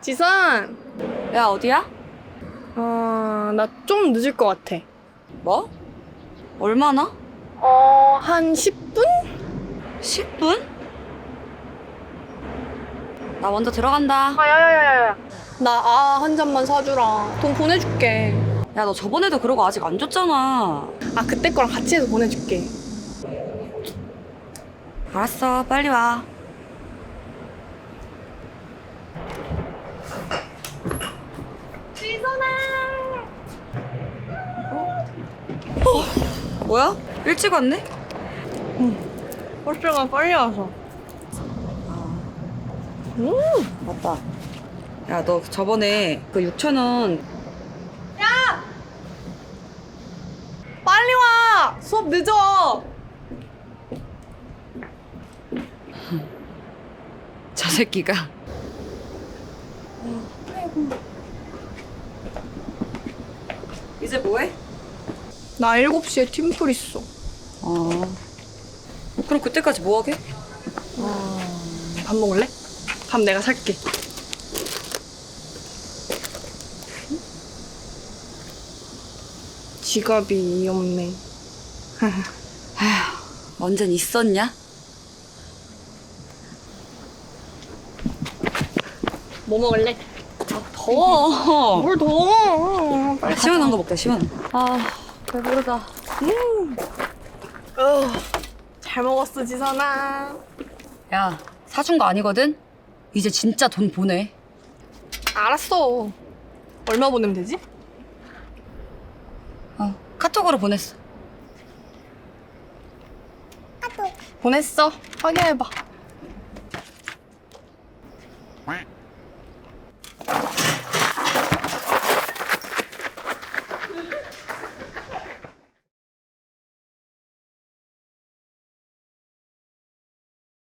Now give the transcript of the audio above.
지선, 야 어디야? 어, 나 좀 늦을 것 같아. 뭐? 얼마나? 어, 한 10분? 10분? 나 먼저 들어간다. 아, 야야야야야. 나 아 한 잔만 사주라. 돈 보내줄게. 야 너 저번에도 그러고 아직 안 줬잖아. 아, 그때 거랑 같이 해서 보내줄게. 알았어 빨리 와. 어? 뭐야? 일찍 왔네? 버스가 빨리 와서. 맞다. 야, 너 저번에 그 6천 원 빨리 와! 수업 늦어! 저 새끼가. 이제 뭐해? 나 7시에 팀플 있어. 어. 그럼 그때까지 뭐 하게? 밥 먹을래? 밥 내가 살게. 지갑이 없네. 언젠 있었냐? 뭐 먹을래? 더워. 뭘 더워. 빨리 시원한 거 먹자, 시원한 거. 아, 배부르다. 어, 잘 먹었어, 지선아. 야, 사준 거 아니거든? 이제 진짜 돈 보내. 알았어. 얼마 보내면 되지? 어, 카톡으로 보냈어. 보냈어. 확인해봐.